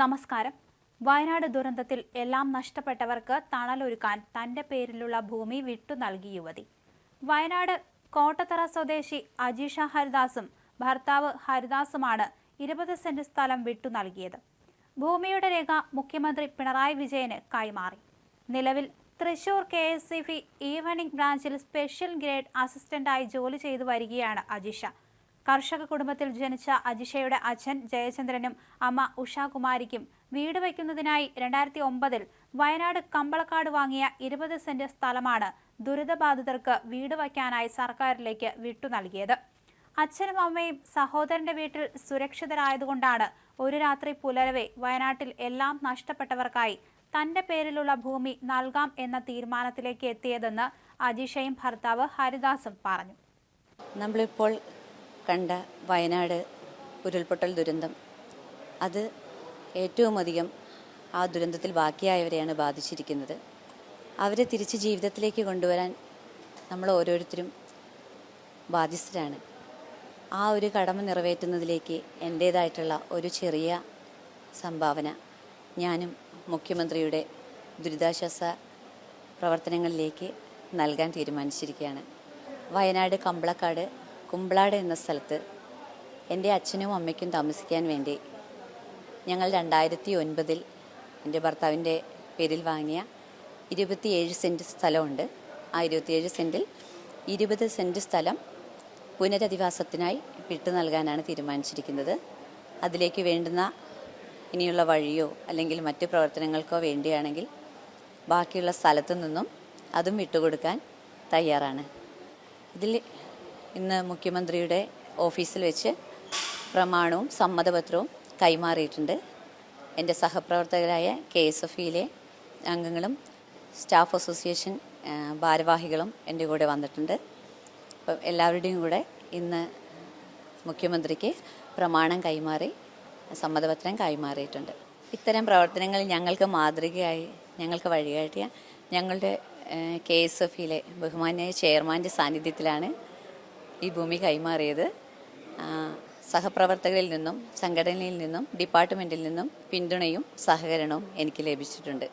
നമസ്കാരം. വയനാട് ദുരന്തത്തിൽ എല്ലാം നഷ്ടപ്പെട്ടവർക്ക് തണലൊരുക്കാൻ തന്റെ പേരിലുള്ള ഭൂമി വിട്ടു നൽകി യുവതി. വയനാട് കോട്ടത്തറ സ്വദേശി അജീഷ ഹരിദാസും ഭർത്താവ് ഹരിദാസുമാണ് ഇരുപത് സെന്റ് സ്ഥലം വിട്ടു നൽകിയത്. ഭൂമിയുടെ രേഖ മുഖ്യമന്ത്രി പിണറായി വിജയന് കൈമാറി. നിലവിൽ Thrissur K S C B evening ബ്രാഞ്ചിൽ സ്പെഷ്യൽ ഗ്രേഡ് അസിസ്റ്റന്റായി ജോലി ചെയ്തു വരികയാണ് അജിഷ. കർഷക കുടുംബത്തിൽ ജനിച്ച അജിഷയുടെ അച്ഛൻ ജയചന്ദ്രനും അമ്മ ഉഷാകുമാരിക്കും വീട് വയ്ക്കുന്നതിനായി രണ്ടായിരത്തി ഒമ്പതിൽ വയനാട് കമ്പളക്കാട് വാങ്ങിയ ഇരുപത് സെന്റ് സ്ഥലമാണ് ദുരിതബാധിതർക്ക് വീട് വയ്ക്കാനായി സർക്കാരിലേക്ക് വിട്ടു നൽകിയത്. അച്ഛനും അമ്മയും സഹോദരന്റെ വീട്ടിൽ സുരക്ഷിതരായതുകൊണ്ടാണ് ഒരു രാത്രി പുലരവെ വയനാട്ടിൽ എല്ലാം നഷ്ടപ്പെട്ടവർക്കായി തന്റെ പേരിലുള്ള ഭൂമി നൽകാം എന്ന തീരുമാനത്തിലേക്ക് എത്തിയതെന്ന് അജിഷയും ഭർത്താവ് ഹരിദാസും പറഞ്ഞു. നമ്മളിപ്പോൾ കണ്ട വയനാട് ഉരുൾപൊട്ടൽ ദുരന്തം. അത് ഏറ്റവും അധികം ആ ദുരന്തത്തിൽ ബാക്കിയായവരെയാണ് ബാധിച്ചിരിക്കുന്നത്. അവരെ തിരിച്ച് ജീവിതത്തിലേക്ക് കൊണ്ടുവരാൻ നമ്മൾ ഓരോരുത്തരും ബാധ്യസ്ഥരാണ്. ആ ഒരു കടമ നിറവേറ്റുന്നതിലേക്ക് എന്റേതായിട്ടുള്ള ഒരു ചെറിയ സംഭാവന ഞാനും മുഖ്യമന്ത്രിയുടെ ദുരിതാശ്വാസ പ്രവർത്തനങ്ങളിലേക്ക് നൽകാൻ തീരുമാനിച്ചിരിക്കുകയാണ്. വയനാട് കമ്പളക്കാട് കുമ്പളാട് എന്ന സ്ഥലത്ത് എന്റെ അച്ഛനും അമ്മയ്ക്കും താമസിക്കാൻ വേണ്ടി ഞങ്ങൾ രണ്ടായിരത്തി ഒൻപതിൽ എന്റെ ഭർത്താവിന്റെ പേരിൽ വാങ്ങിയ ഇരുപത്തിയേഴ് സെന്റ് സ്ഥലമുണ്ട്. ആ ഇരുപത്തിയേഴ് സെന്റിൽ ഇരുപത് സെന്റ് സ്ഥലം പുനരധിവാസത്തിനായി വിട്ടു നൽകാനാണ് തീരുമാനിച്ചിരിക്കുന്നത്. അതിലേക്ക് വേണ്ടുന്ന ഇനിയുള്ള വഴിയോ അല്ലെങ്കിൽ മറ്റ് പ്രവർത്തനങ്ങൾക്കോ വേണ്ടിയാണെങ്കിൽ ബാക്കിയുള്ള സ്ഥലത്തു നിന്നും അതും വിട്ടുകൊടുക്കാൻ തയ്യാറാണ്. ഇതിൽ ഇന്ന് മുഖ്യമന്ത്രിയുടെ ഓഫീസിൽ വെച്ച് പ്രമാണവും സമ്മതപത്രവും കൈമാറിയിട്ടുണ്ട്. എന്റെ സഹപ്രവർത്തകരായ കെ എസ് എഫ് ഇയിലെ അംഗങ്ങളും സ്റ്റാഫ് അസോസിയേഷൻ ഭാരവാഹികളും എന്റെ കൂടെ വന്നിട്ടുണ്ട്. അപ്പം എല്ലാവരുടെയും കൂടെ ഇന്ന് മുഖ്യമന്ത്രിക്ക് പ്രമാണം കൈമാറി സമ്മതപത്രം കൈമാറിയിട്ടുണ്ട്. ഇത്തരം പ്രവർത്തനങ്ങൾ ഞങ്ങൾക്ക് മാതൃകയായി ഞങ്ങൾക്ക് വഴികാട്ടിയ ഞങ്ങളുടെ കെ എസ് എഫ് ഇയിലെ ബഹുമാന്യ ചെയർമാന്റെ സാന്നിധ്യത്തിലാണ് ഈ ഭൂമി കൈമാറിയത് സഹപ്രവർത്തകരിൽ നിന്നും സംഘടനയിൽ നിന്നും ഡിപ്പാർട്ട്മെന്റിൽ നിന്നും പിന്തുണയും സഹകരണവും എനിക്ക് ലഭിച്ചിട്ടുണ്ട്.